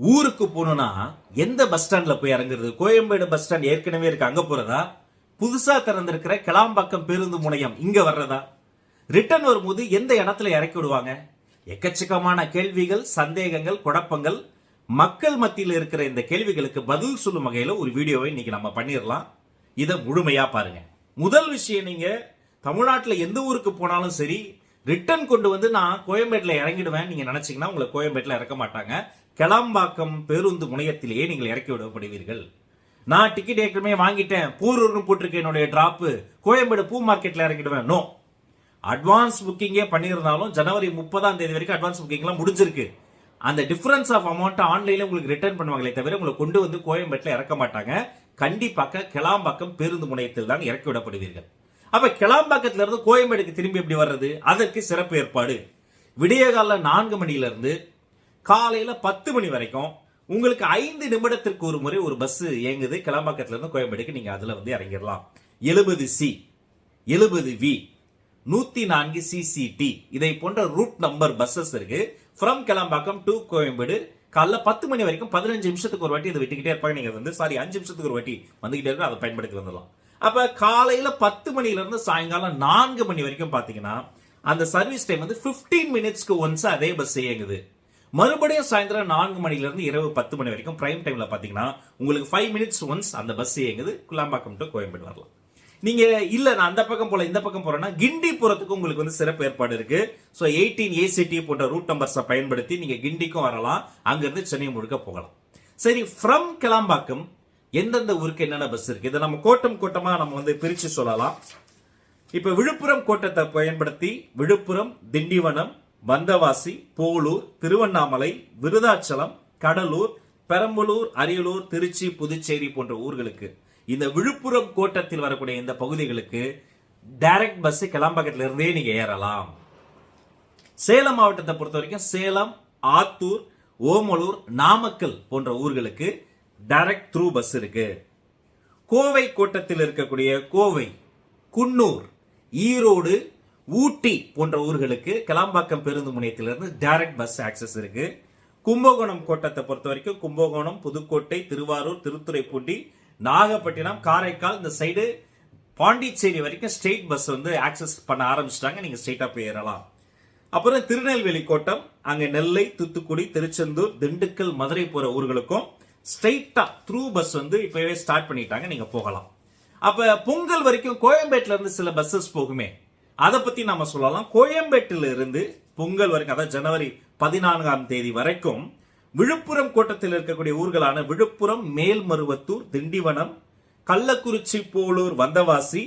ஊருக்கு போகணும்னா எந்த பஸ் ஸ்டாண்ட்ல போய் இறங்குறது? கோயம்பேடு பஸ் ஸ்டாண்ட் ஏற்கனவே இருக்கு. அங்க போறதா? புதுசா திறந்திருக்கிற கிளாம்பாக்கம் பேருந்து முனையம் இங்க வர்றதா? ரிட்டர்ன் வரும்போது எந்த இடத்துல இறக்கி விடுவாங்க? எக்கச்சக்கமான கேள்விகள் சந்தேகங்கள் குழப்பங்கள். மக்கள் மத்தியில் இருக்கிற இந்த கேள்விகளுக்கு பதில் சொல்லும் வகையில் ஒரு வீடியோவை இன்னைக்கு நம்ம பண்ணிடலாம். இதை முழுமையா பாருங்க. முதல் விஷயம் நீங்க தமிழ்நாட்டில் எந்த ஊருக்கு போனாலும் சரி ரிட்டர்ன் கொண்டு வந்து நான் கோயம்பேட்டில் இறங்கிடுவேன். நீங்க நினைச்சீங்கன்னா உங்களை கோயம்பேட்டில் இறக்க மாட்டாங்க. கிளாம்பாக்கம் பேருந்து முனையத்திலேயே நீங்கள் இறக்கி விடப்படுவீர்கள். நான் டிக்கெட் ஏற்கனவே வாங்கிட்டேன். பூரூர்னு போட்டிருக்கேன் என்னுடைய டிராப்பு கோயம்பேடு பூ மார்க்கெட்டில் இறக்கிடுவேன். நோ அட்வான்ஸ் புக்கிங்கே பண்ணியிருந்தாலும் ஜனவரி முப்பதாம் தேதி வரைக்கும் அட்வான்ஸ் புக்கிங்லாம் முடிஞ்சிருக்கு. அந்த டிஃபரன்ஸ் ஆஃப் அமௌண்ட் ஆன்லைனில் உங்களுக்கு ரிட்டர்ன் பண்ணுவாங்களே தவிர உங்களை கொண்டு வந்து கோயம்பேட்டில் இறக்க மாட்டாங்க. கண்டிப்பாக கிளாம்பாக்கம் பேருந்து முனையத்தில் தான் இறக்கி விடப்படுவீர்கள். அப்போ கிளாம்பாக்கத்திலிருந்து கோயம்பேடுக்கு திரும்பி எப்படி வர்றது? அதற்கு சிறப்பு ஏற்பாடு. விடியகால நான்கு மணியிலிருந்து காலையில் பத்து மணி வரைக்கும் உங்களுக்கு ஐந்து நிமிடத்திற்கு ஒரு முறை ஒரு பஸ் இயங்குது. கிளம்பாக்கத்துலேருந்து கோயம்பேடுக்கு நீங்கள் அதில் வந்து இறங்கிடலாம். எழுபது சி எழுபது வி நூற்றி நான்கு சிசிடி இதை போன்ற ரூட் நம்பர் பஸ்ஸஸ் இருக்கு. ஃப்ரம் கிளம்பாக்கம் டு கோயம்பேடு காலைல பத்து மணி வரைக்கும் பதினஞ்சு நிமிஷத்துக்கு ஒரு வாட்டி இதை விட்டுக்கிட்டே இருப்பாங்க. நீங்கள் வந்து சாரி அஞ்சு நிமிஷத்துக்கு ஒரு வாட்டி வந்துக்கிட்டே இருக்கும் அதை பயன்படுத்தி வந்துடலாம். அப்போ காலையில் பத்து மணிலேருந்து சாயங்காலம் நான்கு மணி வரைக்கும் பார்த்தீங்கன்னா அந்த சர்வீஸ் டைம் வந்து 15 மினிட்ஸ்க்கு ஒன்ஸ் அதே பஸ் இயங்குது. மறுபடியும் சாயந்தரம் நான்கு மணிலேருந்து இரவு பத்து மணி வரைக்கும் பிரைம் டைமில் பார்த்தீங்கன்னா உங்களுக்கு ஃபைவ் மினிட்ஸ் ஒன்ஸ் அந்த பஸ் இயங்குது. குலாம்பாக்கம் டு கோயம்பேடு வரலாம். நீங்கள் இல்லை நான் அந்த பக்கம் போல இந்த பக்கம் போகிறேன்னா கிண்டி போறதுக்கு உங்களுக்கு வந்து சிறப்பு ஏற்பாடு இருக்குது ஸோ எயிட்டீன் ஏசிடி போன்ற ரூட் நம்பர்ஸை பயன்படுத்தி நீங்கள் கிண்டிக்கும் வரலாம். அங்கேருந்து சென்னை முழுக்க போகலாம். சரி ஃப்ரம் கிளாம்பாக்கம் எந்தெந்த ஊருக்கு என்னென்ன பஸ் இருக்குது இதை நம்ம கோட்டம் கூட்டமாக நம்ம வந்து பிரித்து சொல்லலாம். இப்போ விழுப்புரம் கோட்டத்தை பயன்படுத்தி விழுப்புரம் திண்டிவனம் வந்தவாசி போலூர் திருவண்ணாமலை விருதாச்சலம் கடலூர் பெரம்பலூர் அரியலூர் திருச்சி புதுச்சேரி போன்ற ஊர்களுக்கு. இந்த விழுப்புரம் கோட்டத்தில் வரக்கூடிய இந்த பகுதிகளுக்கு டைரக்ட் பஸ் கிளம்பக்கத்துல இருந்தே நீங்க ஏறலாம். சேலம் மாவட்டத்தை பொறுத்த வரைக்கும் சேலம் ஆத்தூர் ஓமலூர் நாமக்கல் போன்ற ஊர்களுக்கு டைரக்ட் த்ரூ பஸ் இருக்கு. கோவை கோட்டத்தில் இருக்கக்கூடிய கோவை குன்னூர் ஈரோடு ஊட்டி போன்ற ஊர்களுக்கு கிளாம்பாக்கம் பேருந்து முனையத்திலிருந்து டைரக்ட் பஸ் ஆக்சஸ் இருக்கு. கும்பகோணம் கோட்டத்தை பொறுத்த வரைக்கும் கும்பகோணம் புதுக்கோட்டை திருவாரூர் திருத்துறைப்பூண்டி நாகப்பட்டினம் காரைக்கால் இந்த சைடு பாண்டிச்சேரி வரைக்கும் ஸ்டேட் பஸ் வந்து ஆக்சஸ் பண்ண ஆரம்பிச்சிட்டாங்க. நீங்க ஸ்ட்ரெயிட்டாக போய் ஏறலாம். அப்புறம் திருநெல்வேலி கோட்டம் அங்க நெல்லை தூத்துக்குடி திருச்செந்தூர் திண்டுக்கல் மதுரை போற ஊர்களுக்கும் ஸ்ட்ரெயிட்டாக த்ரூ பஸ் வந்து இப்பவே ஸ்டார்ட் பண்ணிட்டாங்க. நீங்க போகலாம். அப்ப பொங்கல் வரைக்கும் கோயம்பேட்டில் இருந்து சில பஸ்ஸஸ் போகுமே. அதை பத்தி நம்ம சொல்லலாம். கோயம்பேட்டில் இருந்து பொங்கல் வரைக்கும் அதாவது ஜனவரி பதினான்காம் தேதி வரைக்கும் விழுப்புரம் கோட்டத்தில் இருக்கக்கூடிய ஊர்களான விழுப்புரம் மேல்மருவத்தூர் திண்டிவனம் கள்ளக்குறிச்சி போலூர் வந்தவாசி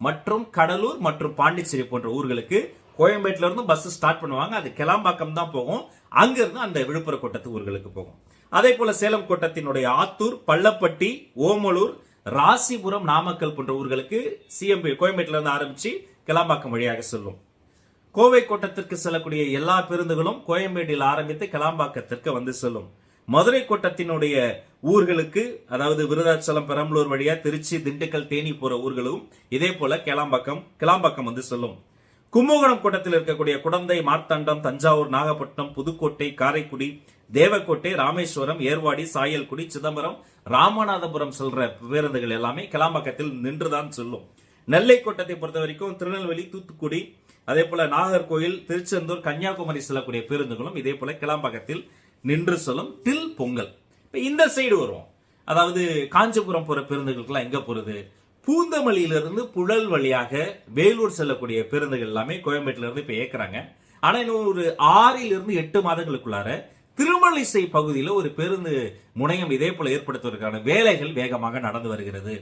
மற்றும் கடலூர் மற்றும் பாண்டிச்சேரி போன்ற ஊர்களுக்கு கோயம்பேட்டில இருந்து பஸ் ஸ்டார்ட் பண்ணுவாங்க. அது கிளாம்பாக்கம் தான் போகும். அங்கிருந்து அந்த விழுப்புரம் கோட்டத்து ஊர்களுக்கு போகும். அதே போல சேலம் கோட்டத்தினுடைய ஆத்தூர் பள்ளப்பட்டி ஓமலூர் ராசிபுரம் நாமக்கல் போன்ற ஊர்களுக்கு சிஎம்பி கோயம்பேட்டில இருந்து ஆரம்பிச்சு கிளாம்பாக்கம் வழியாக செல்லும். கோவை கோட்டத்திற்கு செல்லக்கூடிய எல்லா பேருந்துகளும் கோயம்பேட்டில் ஆரம்பித்து கிளாம்பாக்கத்திற்கு வந்து செல்லும். மதுரை கோட்டத்தினுடைய ஊர்களுக்கு அதாவது விருதாச்சலம் பெரம்பலூர் வழியா திருச்சி திண்டுக்கல் தேனி போற ஊர்களும் இதே போல கிளாம்பாக்கம் கிளாம்பாக்கம் வந்து செல்லும். கும்பகோணம் கோட்டத்தில் இருக்கக்கூடிய குடந்தை மார்த்தாண்டம் தஞ்சாவூர் நாகப்பட்டினம் புதுக்கோட்டை காரைக்குடி தேவக்கோட்டை ராமேஸ்வரம் ஏர்வாடி சாயல்குடி சிதம்பரம் ராமநாதபுரம் செல்ற பேருந்துகள் எல்லாமே கிளாம்பாக்கத்தில் நின்றுதான் செல்லும். நெல்லை கோட்டத்தை பொறுத்த வரைக்கும் திருநெல்வேலி தூத்துக்குடி அதே போல நாகர்கோயில் திருச்செந்தூர் கன்னியாகுமரி செல்லக்கூடிய பேருந்துகளும் இதே போல கிளாம்பாக்கத்தில் நின்று செல்லும் தில் பொங்கல். இப்ப இந்த சைடு வருவோம். அதாவது காஞ்சிபுரம் போற பேருந்துகளுக்கெல்லாம் எங்க போறது? பூந்தமல்லியிலிருந்து புழல் வழியாக வேலூர் செல்லக்கூடிய பேருந்துகள் எல்லாமே கோயம்பேட்டில இருந்து இப்ப இயக்குறாங்க. ஆனா இன்னும் ஒரு ஆறிலிருந்து இருந்து எட்டு மாதங்களுக்குள்ளார திருமலிசை பகுதியில் ஒரு பேருந்து முனையம் இதே போல ஏற்படுத்துவதற்கான வேலைகள் வேகமாக நடந்து வருகிறது.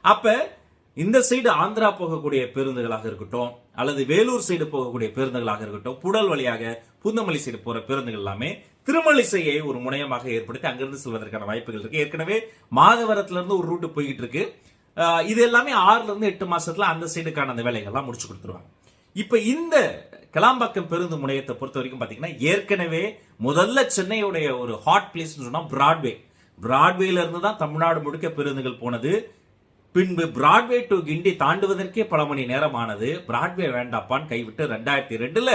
அப்ப இந்த சைடு ஆந்திரா போகக்கூடிய பேருந்துகளாக இருக்கட்டும் அல்லது வேலூர் சைடு போகக்கூடிய பேருந்துகளாக இருக்கட்டும் புடல் வழியாக புந்தமல்லி சைடு போற பேருந்துகள் எல்லாமே திருமலிசையை ஒரு முனையமாக ஏற்படுத்தி அங்கிருந்து செல்வதற்கான வாய்ப்புகள் இருக்கு. ஏற்கனவே மாதவரத்துல இருந்து ஒரு ரூட்டு போய்கிட்டு இருக்கு. இது எல்லாமே ஆறுல இருந்து எட்டு மாசத்துல அந்த சைடுக்கான அந்த வேலைகள்லாம் முடிச்சு கொடுத்துருவாங்க. இப்ப இந்த கிளாம்பாக்கம் பேருந்து முனையத்தை பொறுத்த வரைக்கும் பாத்தீங்கன்னா ஏற்கனவே முதல்ல சென்னையுடைய ஒரு ஹாட் பிளேஸ் சொன்னா பிராட்வே பிராட்வேல இருந்து தான் தமிழ்நாடு முழுக்க பேருந்துகள் போனது. பின்பு பிராட்வே டு கிண்டி தாண்டுவதற்கே பல மணி நேரம் ஆனது பிராட்வே வேண்டாப்பான்னு கைவிட்டு ரெண்டாயிரத்தி ரெண்டுல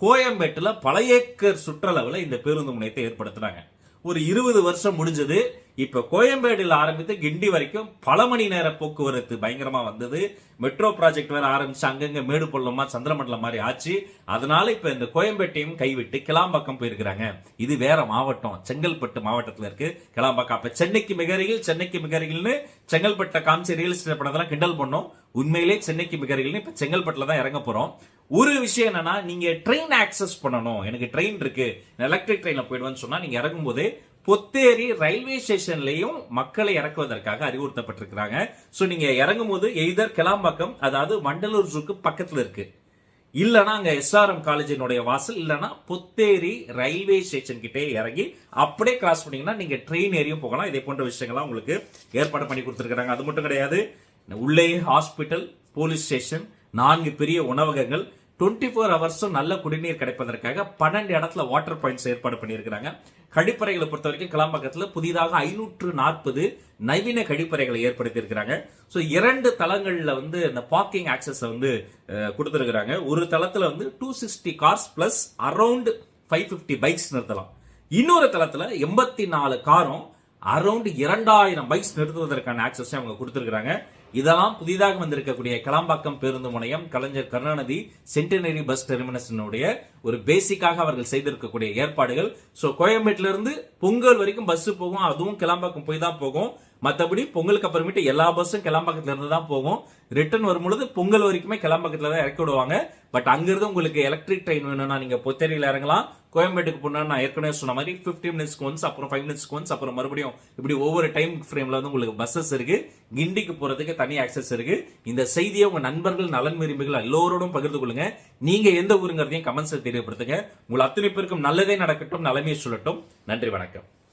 கோயம்பேட்டுல பல ஏக்கர் சுற்றளவுல இந்த பேருந்து முனையத்தை ஏற்படுத்தினாங்க. ஒரு இருபது வருஷம் முடிஞ்சது. இப்ப கோயம்பேடில் ஆரம்பித்து கிண்டி வரைக்கும் பல மணி நேர போக்குவரத்து பயங்கரமா வந்தது. மெட்ரோ ப்ராஜெக்ட் வேற ஆரம்பிச்சு அங்கங்க மேடு பள்ளமா சந்திரமண்டலம் மாதிரி ஆச்சு. அதனால இப்ப இந்த கோயம்பேட்டையும் கைவிட்டு கிளாம்பாக்கம் போயிருக்கிறாங்க. இது வேற மாவட்டம் செங்கல்பட்டு மாவட்டத்துல இருக்கு. கிளாம்பாக்கம். அப்ப சென்னைக்கு மிகரில் சென்னைக்கு மிகரில்னு செங்கல்பட்டை காமிச்சு ரியல் எஸ்டேட் படத்தெல்லாம் கிண்டல் பண்ணோம். உண்மையிலே சென்னைக்கு மிகரில்னு இப்ப செங்கல்பட்டுல தான் இறங்க போறோம். ஒரு விஷயம் என்னன்னா நீங்க ட்ரெயின் ஆக்சஸ் பண்ணணும். எனக்கு ட்ரெயின் இருக்கு. எலக்ட்ரிக் ட்ரெயின்ல போயிடுவேன்னு சொன்னா நீங்க இறங்கும் போதே பொத்தேரி ரயில்வே ஸ்டேஷன்லையும் மக்களை இறக்குவதற்காக அறிவுறுத்தப்பட்டிருக்கிறாங்க. ஸோ நீங்க இறங்கும் போது எய்தர் கிளாம்பாக்கம் அதாவது வண்டலூர் ஜூக்கு பக்கத்தில் இருக்கு. இல்லைனா அங்கே எஸ்ஆர்எம் காலேஜினுடைய வாசல் இல்லைனா பொத்தேரி ரயில்வே ஸ்டேஷன் கிட்டே இறங்கி அப்படியே கிராஸ் பண்ணீங்கன்னா நீங்க ட்ரெயின் ஏறியும் போகலாம். இதே போன்ற விஷயங்கள்லாம் உங்களுக்கு ஏற்பாடு பண்ணி கொடுத்துருக்குறாங்க. அது மட்டும் கிடையாது உள்ளே ஹாஸ்பிட்டல் போலீஸ் ஸ்டேஷன் நான்கு பெரிய உணவகங்கள் டுவெண்ட்டி ஃபோர் ஹவர்ஸும் நல்ல குடிநீர் கிடைப்பதற்காக பன்னெண்டு இடத்துல வாட்டர் பாயிண்ட்ஸ் ஏற்பாடு பண்ணியிருக்கிறாங்க. கழிப்பறைகளை பொறுத்த வரைக்கும் கிளம்பக்கத்தில் புதிதாக ஐநூற்று நாற்பது நவீன கழிப்பறைகளை ஏற்படுத்தியிருக்கிறாங்க. ஸோ இரண்டு தளங்களில் வந்து இந்த பார்க்கிங் ஆக்சஸை வந்து கொடுத்துருக்குறாங்க. ஒரு தளத்தில் வந்து two sixty cars plus around five fifty bikes நிறுத்தலாம். இன்னொரு தளத்தில் எண்பத்தி நாலு காரும் அரௌண்ட் இரண்டாயிரம் பைக்ஸ் நிறுத்துவதற்கான ஆக்சஸை அவங்க கொடுத்துருக்குறாங்க. இதெல்லாம் புதிதாக வந்திருக்கக்கூடிய கிளாம்பாக்கம் பேருந்து முனையம் கலைஞர் கருணாநிதி சென்டினரி பஸ் டெர்மினஸினுடைய ஒரு பேசிக்காக அவர்கள் செய்திருக்கக்கூடிய ஏற்பாடுகள். ஸோ கோயம்பேட்டிலிருந்து பொங்கல் வரைக்கும் பஸ் போகும். அதுவும் கிளாம்பாக்கம் போய் தான் போகும். மற்றபடி பொங்கலுக்கு அப்புறமேட்டு எல்லா பஸ்ஸும் கிளாம்பாக்கத்துல இருந்து தான் போகும். ரிட்டர்ன் வரும்பொழுது பொங்கல் வரைக்குமே கிளாம்பாக்கத்துல தான் இறக்கி விடுவாங்க. பட் அங்கிருந்து உங்களுக்கு எலக்ட்ரிக் ட்ரெயின் வேணும்னா நீங்க பொத்தேரியில் இறங்கலாம். கோயம்பேட்டுக்கு போனா நான் ஏற்கனவே சொன்ன மாதிரி 15 மினிட்ஸ்க்கு ஒன்ஸ் அப்புறம் ஃபைவ் மினிட்ஸ்க்கு ஒன்ஸ் அப்புறம் மறுபடியும் இப்படி ஒவ்வொரு டைம் ஃப்ரேம்ல வந்து உங்களுக்கு பஸ்ஸஸ் இருக்கு கிண்டிக்கு போறதுக்கு தனி ஆக்சஸ் இருக்கு. இந்த செய்தியை உங்க நண்பர்கள் நலன் விரும்பிகள் எல்லோரோடும் பகிர்ந்து கொள்ளுங்க. நீங்க எந்த ஊருங்கிறதையும் கமெண்ட்ஸ் தெரியப்படுத்துங்க. உங்கள் அத்தனை பேருக்கும் நல்லதே நடக்கட்டும் நலமே சொல்லட்டும். நன்றி வணக்கம்.